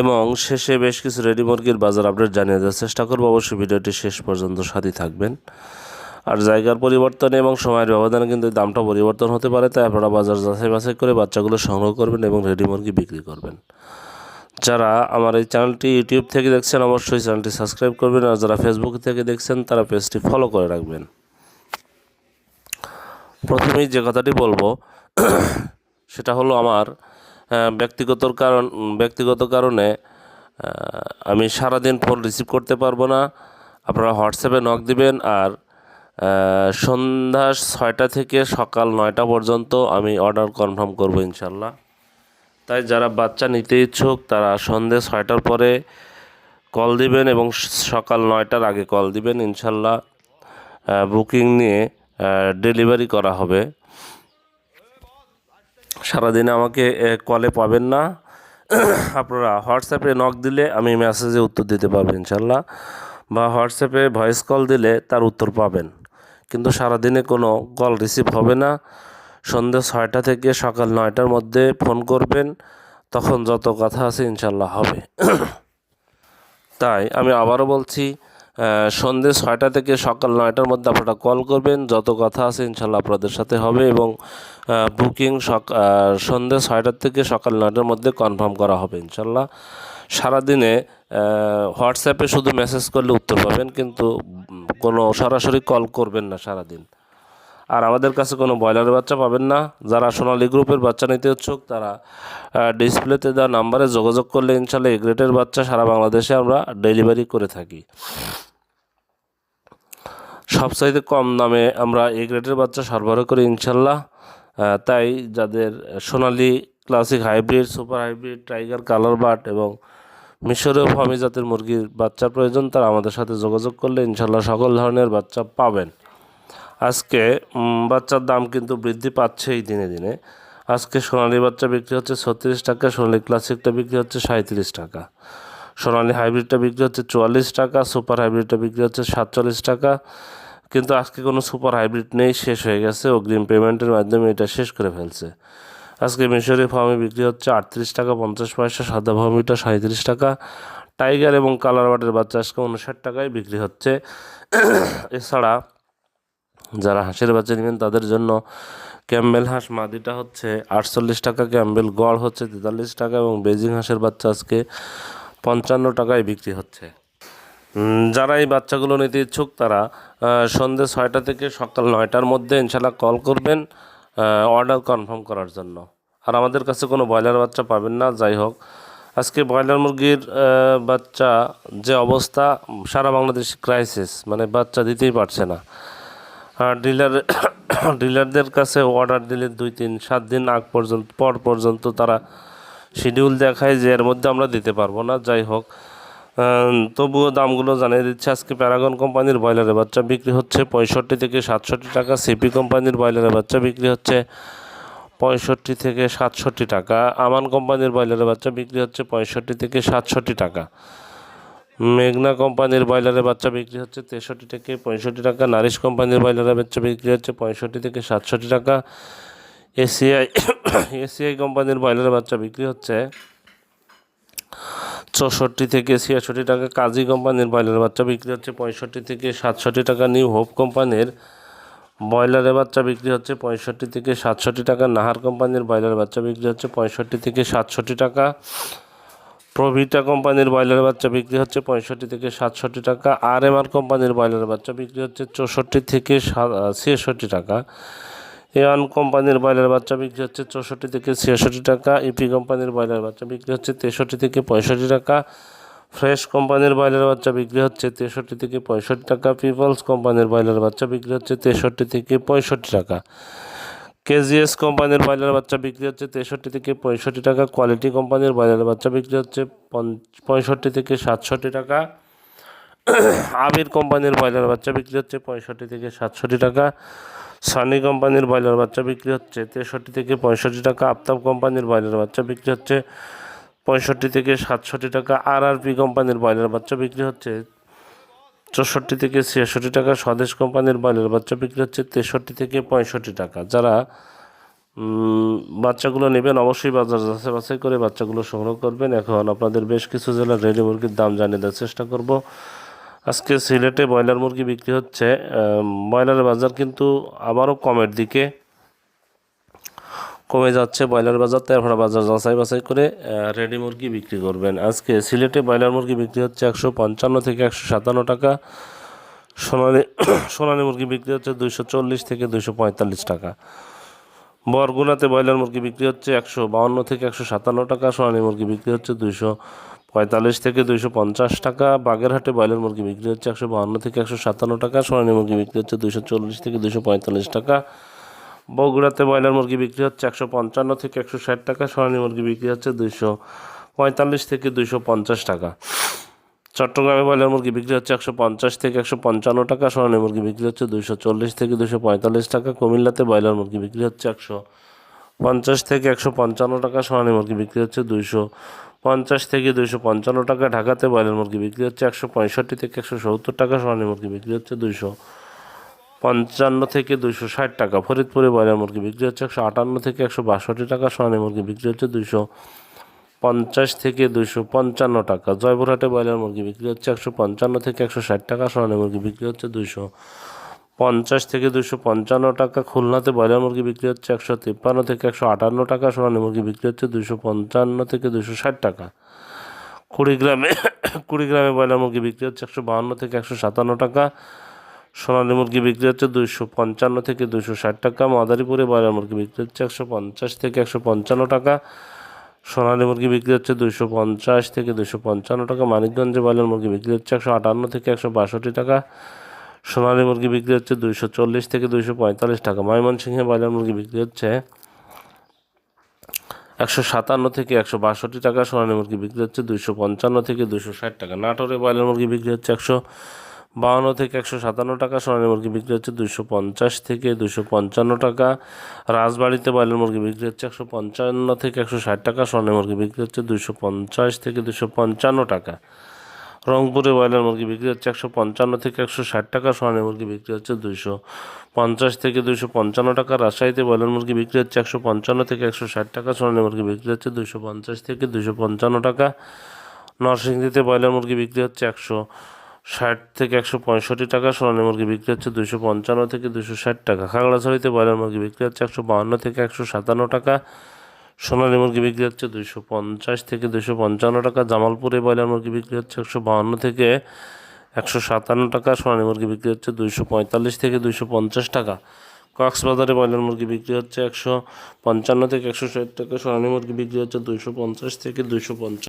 এবং শেষে বেশ কিছু রেডি মুরগির বাজার আপডেট জানিয়ে দেওয়ার চেষ্টা করব। অবশ্যই ভিডিওটি শেষ পর্যন্ত সাথে থাকবেন। আর জায়গার পরিবর্তনে এবং সময়ের ব্যবধানে কিন্তু দামটা পরিবর্তন হতে পারে, তাই আপনারা বাজার যাচাই বাছাই করে বাচ্চাগুলো সংগ্রহ করবেন এবং রেডি মুরগি বিক্রি করবেন। যারা আমার এই চ্যানেলটি ইউটিউব থেকে দেখছেন, অবশ্যই চ্যানেলটি সাবস্ক্রাইব করবেন, আর যারা ফেসবুক থেকে দেখছেন, তারা পেজটি ফলো করে রাখবেন। প্রথমেই যে কথাটি বলব, সেটা হলো আমার ব্যক্তিগত কারণ ব্যক্তিগত কারণে আমি সারাদিন ফোন রিসিভ করতে পারব না। আপনারা হোয়াটসঅ্যাপে নক দিবেন আর সন্ধ্যা ছয়টা থেকে সকাল নয়টা পর্যন্ত আমি অর্ডার কনফার্ম করব ইনশাল্লাহ। তাই যারা বাচ্চা নিতে ইচ্ছুক, তারা সন্ধ্যে ছয়টার পরে কল দিবেন এবং সকাল নয়টার আগে কল দিবেন ইনশাল্লাহ। বুকিং নিয়ে ডেলিভারি করা হবে। সারাদিনে আমাকে কলে পাবেন না। আপনারা হোয়াটসঅ্যাপে নক দিলে আমি মেসেজে উত্তর দিতে পারব ইনশাল্লাহ। বা হোয়াটসঅ্যাপে ভয়েস কল দিলে তার উত্তর পাবেন। কিন্তু সারাদিনে কোনো কল রিসিভ হবে না। সন্ধ্যে ছয়টা থেকে সকাল নয়টার মধ্যে ফোন করবেন। তখন যত কথা আছে ইনশাল্লাহ হবে। তাই আমি আবারও বলছি সন্ধ্যে ছয়টা থেকে সকাল নয়টার মধ্যে আপনারা কল করবেন। যত কথা আছে ইনশাল্লাহ আপনাদের সাথে হবে এবং বুকিং সন্ধ্যে ছয়টার থেকে সকাল নয়টার মধ্যে কনফার্ম করা হবে ইনশাল্লাহ। সারাদিনে হোয়াটসঅ্যাপে শুধু মেসেজ করলে উত্তর পাবেন, কিন্তু কোনো সরাসরি কল করবেন না সারাদিন। আর আমাদের কাছে কোনো ব্রয়লারের বাচ্চা পাবেন না। যারা সোনালী গ্রুপের বাচ্চা নিতে ইচ্ছুক, তারা ডিসপ্লেতে দেওয়া নাম্বারে যোগাযোগ করলে ইনশাল্লাহ এই গ্রেটের বাচ্চা সারা বাংলাদেশে আমরা ডেলিভারি করে থাকি। সবচাইতে কম দামে আমরা এই গ্রেটের বাচ্চা সরবরাহ করি ইনশাল্লাহ। তাই যাদের Sonali classic hybrid super hybrid tiger colour but এবং মিশরীয় ফার্মি জাতের মুরগির বাচ্চা প্রয়োজন, তারা আমাদের সাথে যোগাযোগ করলে ইনশাল্লাহ সকল ধরনের বাচ্চা পাবেন। আজকে বাচ্চার দাম কিন্তু বৃদ্ধি পাচ্ছে এই দিনে দিনে। আজকে সোনালি বাচ্চা বিক্রি হচ্ছে ছত্রিশ টাকা, সোনালী ক্লাসিকটা বিক্রি হচ্ছে সাঁত্রিশ টাকা। সোনালী হাইব্রিডটা বিক্রি হচ্ছে চুয়াল্লিশ টাকা, সুপার হাইব্রিডটা বিক্রি হচ্ছে সাতচল্লিশ টাকা। কিন্তু আজকে কোনো সুপার হাইব্রিড নেই, শেষ হয়ে গেছে। অগ্রিম পেমেন্টের মাধ্যমে এটা শেষ করে ফেলছে। আজকে মিশরি ফার্মে বিক্রি হচ্ছে আটত্রিশ টাকা, পঞ্চাশ পয়সা, সাদা ফার্মিটা সাঁত্রিশ টাকা। টাইগার এবং কালার বাটের বাচ্চা আজকে উনষাট টাকায় বিক্রি হচ্ছে। এছাড়া যারা হাঁসের বাচ্চা নেবেন, তাদের জন্য ক্যাম্বেল হাঁস মাদিটা হচ্ছে আটচল্লিশ টাকা, ক্যাম্বেল গড় হচ্ছে তেতাল্লিশ টাকা এবং বেজিং হাঁসের বাচ্চা আজকে পঞ্চান্ন টাকায় বিক্রি হচ্ছে। যারা এই বাচ্চাগুলো নিতে ইচ্ছুক তারা আহ, সন্ধ্যে ছয়টা থেকে সকাল নয়টার মধ্যে ইনশাল্লাহ কল করবেন অর্ডার কনফার্ম করার জন্য। আর আমাদের কাছে কোনো ব্রয়লার বাচ্চা পাবেন না যাই হোক। আজকে ব্রয়লার মুরগির বাচ্চা যে অবস্থা সারা বাংলাদেশ ক্রাইসিস মানে বাচ্চা দিতেই পারছে না। আর ডিলার ডিলারদের কাছে অর্ডার দিলে দুই তিন সাত দিন আগ পর্যন্ত পর পর্যন্ত তারা শিডিউল দেখায় যে এর মধ্যে আমরা দিতে পারব না, যাই হোক। তবুও দামগুলো জানিয়ে দিচ্ছে, আজকে প্যারাগন কোম্পানির ব্রয়লারের বাচ্চা বিক্রি হচ্ছে পঁয়ষট্টি থেকে সাতষট্টি টাকা সিপি কোম্পানির ব্রয়লারের বাচ্চা বিক্রি হচ্ছে পঁয়ষট্টি থেকে সাতষট্টি টাকা আমান কোম্পানির ব্রয়লারের বাচ্চা বিক্রি হচ্ছে পঁয়ষট্টি থেকে সাতষট্টি টাকা। মেঘনা কোম্পানির ব্রয়লারের বাচ্চা বিক্রি হচ্ছে তেষট্টি থেকে পঁয়ষট্টি টাকা নারিশ কোম্পানির ব্রয়লারের বাচ্চা বিক্রি হচ্ছে পঁয়ষট্টি থেকে সাতষট্টি টাকা এসিআই এসিআই কোম্পানির ব্রয়লারের বাচ্চা বিক্রি হচ্ছে চৌষট্টি থেকে ছিয়াষট্টি টাকা। কাজী কোম্পানির ব্রয়লারের বাচ্চা বিক্রি হচ্ছে পঁয়ষট্টি থেকে সাতষট্টি টাকা। নিউ হোপ কোম্পানির ব্রয়লারের বাচ্চা বিক্রি হচ্ছে পঁয়ষট্টি থেকে সাতষট্টি টাকা। নাহার কোম্পানির ব্রয়লার বাচ্চা বিক্রি হচ্ছে পঁয়ষট্টি থেকে সাতষট্টি টাকা। প্রভিটা কোম্পানির ব্রয়লারের বাচ্চা বিক্রি হচ্ছে পঁয়ষট্টি থেকে সাতষট্টি টাকা। আর এম আর কোম্পানির ব্রয়লারের বাচ্চা বিক্রি হচ্ছে চৌষট্টি থেকে ছিয়াষট্টি টাকা। এওয়ান কোম্পানির ব্রয়লার বাচ্চা বিক্রি হচ্ছে চৌষট্টি থেকে ছিয়াষট্টি টাকা, ইপি কোম্পানির ব্রয়লার বাচ্চা বিক্রি হচ্ছে তেষট্টি থেকে পঁয়ষট্টি টাকা, ফ্রেশ কোম্পানির ব্রয়লার বাচ্চা বিক্রি হচ্ছে তেষট্টি থেকে পঁয়ষট্টি টাকা, পিপলস কোম্পানির ব্রয়লার বাচ্চা বিক্রি হচ্ছে তেষট্টি থেকে পঁয়ষট্টি টাকা। কেজিএস কোম্পানির ব্রয়লার বাচ্চা বিক্রি হচ্ছে তেষট্টি থেকে পঁয়ষট্টি টাকা, কোয়ালিটি কোম্পানির ব্রয়লার বাচ্চা বিক্রি হচ্ছে পঁয়ষট্টি থেকে সাতষট্টি টাকা। আবির কোম্পানির ব্রয়লার বাচ্চা বিক্রি হচ্ছে পঁয়ষট্টি থেকে সাতষট্টি টাকা। সানি কোম্পানির ব্রয়লার বাচ্চা বিক্রি হচ্ছে তেষট্টি থেকে পঁয়ষট্টি টাকা আফতাব কোম্পানির ব্রয়লার বাচ্চা বিক্রি হচ্ছে পঁয়ষট্টি থেকে সাতষট্টি টাকা আর আর পি কোম্পানির ব্রয়লার বাচ্চা বিক্রি হচ্ছে চৌষট্টি থেকে ছিয়াষট্টি টাকা, স্বদেশ কোম্পানির ব্রয়লার বাচ্চা বিক্রি হচ্ছে তেষট্টি থেকে পঁয়ষট্টি টাকা। যারা বাচ্চাগুলো নেবেন অবশ্যই বাজার যাচাই বাছাই করে বাচ্চাগুলো সংগ্রহ করবেন। এখন আপনাদের বেশ কিছু জেলার রেডি মুরগির দাম জানিয়ে দেওয়ার চেষ্টা করব। আজকে সিলেটে ব্রয়লার মুরগি বিক্রি হচ্ছে ব্রয়লার বাজার কিন্তু আবারও কমের দিকে। কমে যাচ্ছে ব্রয়লার বাজার আপনারা বাজার যাচাই বাছাই করে রেডি মুরগি বিক্রি করবেন। আজকে সিলেটে ব্রয়লার মুরগি বিক্রি হচ্ছে একশো পঞ্চান্ন থেকে একশো সাতান্ন টাকা। সোনালি সোনালি মুরগি বিক্রি হচ্ছে দুইশো চল্লিশ থেকে দুইশো পঁয়তাল্লিশ টাকা। বরগুনাতে ব্রয়লার মুরগি বিক্রি হচ্ছে একশো বাউন্ন থেকে একশো সাতান্ন টাকা, সোনালী মুরগি বিক্রি হচ্ছে দুইশো পঁয়তাল্লিশ থেকে দুইশো পঞ্চাশ টাকা, বাগেরহাটে ব্রয়লার মুরগি বিক্রি হচ্ছে একশো বাহান্ন থেকে একশো সাতান্ন টাকা, সোনালী মুরগি বিক্রি হচ্ছে দুইশো চল্লিশ থেকে দুইশো পঁয়তাল্লিশ টাকা। বগুড়াতে ব্রয়লার মুরগি বিক্রি হচ্ছে একশো পঞ্চান্ন থেকে একশো ষাট টাকা, সোনালী মুরগি বিক্রি হচ্ছে দুইশো পঁয়তাল্লিশ থেকে দুইশো পঞ্চাশ টাকা। চট্টগ্রামে ব্রয়লার মুরগি বিক্রি হচ্ছে একশো পঞ্চাশ থেকে একশো পঞ্চান্ন টাকা, সোনালী মুরগি বিক্রি হচ্ছে দুইশো চল্লিশ থেকে দুইশো পঁয়তাল্লিশ টাকা, কুমিল্লাতে ব্রয়লার মুরগি বিক্রি হচ্ছে একশো পঞ্চাশ থেকে একশো পঞ্চান্ন টাকা, সোনালী মুরগি বিক্রি হচ্ছে দুইশো পঞ্চাশ থেকে দুইশো পঞ্চান্ন টাকা ঢাকাতে ব্রয়লার মুরগি বিক্রি হচ্ছে একশো পঁয়ষট্টি থেকে একশো সত্তর টাকা সোনালী মুরগি বিক্রি হচ্ছে দুইশো পঞ্চান্ন থেকে দুইশো ষাট টাকা। ফরিদপুরে ব্রয়লার মুরগি বিক্রি হচ্ছে একশো আটান্ন থেকে একশো বাষট্টি টাকা সোনালী মুরগি বিক্রি হচ্ছে দুইশো পঞ্চাশ থেকে দুইশো পঞ্চান্ন টাকা। জয়পুরহাটে ব্রয়লার মুরগি বিক্রি হচ্ছে একশো পঞ্চান্ন থেকে একশো ষাট টাকা সোনালী মুরগি বিক্রি হচ্ছে দুইশো পঞ্চাশ থেকে দুশো পঞ্চান্ন টাকা খুলনাতে ব্রয়লার মুরগি বিক্রি হচ্ছে একশো তিপ্পান্ন থেকে একশো আটান্ন টাকা, সোনালী মুরগি বিক্রি হচ্ছে দুশো পঞ্চান্ন থেকে দুশো ষাট টাকা। কুড়িগ্রামে কুড়িগ্রামে ব্রয়লার মুরগি বিক্রি হচ্ছে একশো বাহান্ন থেকে একশো সাতান্ন টাকা, সোনালী মুরগি বিক্রি হচ্ছে দুশো পঞ্চান্ন থেকে দুশো ষাট টাকা, মাদারীপুরে ব্রয়লার মুরগি বিক্রি হচ্ছে একশো পঞ্চাশ থেকে একশো পঞ্চান্ন টাকা, সোনালী মুরগি বিক্রি হচ্ছে দুশো পঞ্চাশ থেকে দুশো পঞ্চান্ন টাকা, মানিকগঞ্জে ব্রয়লার মুরগি বিক্রি হচ্ছে একশো আটান্ন থেকে একশো বাষট্টি টাকা সোনালী মুরগি বিক্রি হচ্ছে দুইশো চল্লিশ থেকে দুইশো পঁয়তাল্লিশ টাকা। ময়মনসিংহে ব্রয়লার মুরগি বিক্রি হচ্ছে একশো সাতান্ন থেকে একশো বাষট্টি টাকা, সোনালী মুরগি বিক্রি হচ্ছে দুইশো পঞ্চান্ন থেকে দুইশো ষাট টাকা। নাটোরে ব্রয়লার মুরগি বিক্রি হচ্ছে একশো বাউন্ন থেকে একশো সাতান্ন টাকা, সোনালী মুরগি বিক্রি হচ্ছে দুইশো পঞ্চাশ থেকে দুইশো পঞ্চান্ন টাকা। রাজবাড়িতে ব্রয়লার মুরগি বিক্রি হচ্ছে একশো পঞ্চান্ন থেকে একশো ষাট টাকা, সোনালী মুরগি বিক্রি হচ্ছে দুইশো পঞ্চাশ থেকে দুইশো পঞ্চান্ন টাকা। রংপুরে ব্রয়লার মুরগি বিক্রি হচ্ছে একশো পঞ্চান্ন থেকে একশো ষাট টাকা, সোনালী মুরগি বিক্রি হচ্ছে দুইশো পঞ্চাশ থেকে দুইশো পঞ্চান্ন টাকা, রাজশাহীতে ব্রয়লার মুরগি বিক্রি হচ্ছে একশো পঞ্চান্ন থেকে একশো ষাট টাকা, সোনালী মুরগি বিক্রি হচ্ছে দুইশো পঞ্চাশ থেকে দুইশো পঞ্চান্ন টাকা। নরসিংদীতে ব্রয়লার মুরগি বিক্রি হচ্ছে একশো ষাট থেকে একশো পঁয়ষট্টি টাকা, সোনালী মুরগি বিক্রি হচ্ছে দুশো পঞ্চান্ন থেকে দুশো ষাট টাকা। খাগড়াছড়িতে ব্রয়লার মুরগি বিক্রি হচ্ছে একশো বাহান্ন থেকে একশো সাতান্ন টাকা সোনালী মুরগি বিক্রি হচ্ছে দুইশো পঞ্চাশ থেকে দুইশো পঞ্চান্ন টাকা, জামালপুরে ব্রয়লার মুরগি বিক্রি হচ্ছে একশো বাহান্ন থেকে একশো সাতান্ন টাকা, সোনালী মুরগি বিক্রি হচ্ছে দুইশো পঁয়তাল্লিশ থেকে দুইশো পঞ্চাশ টাকা। কক্সবাজারে ব্রয়লার মুরগি বিক্রি হচ্ছে একশো পঞ্চান্ন থেকে একশো ষাট টাকা, সোনালী মুরগি বিক্রি হচ্ছে দুইশো পঞ্চাশ থেকে দুইশো পঞ্চাশ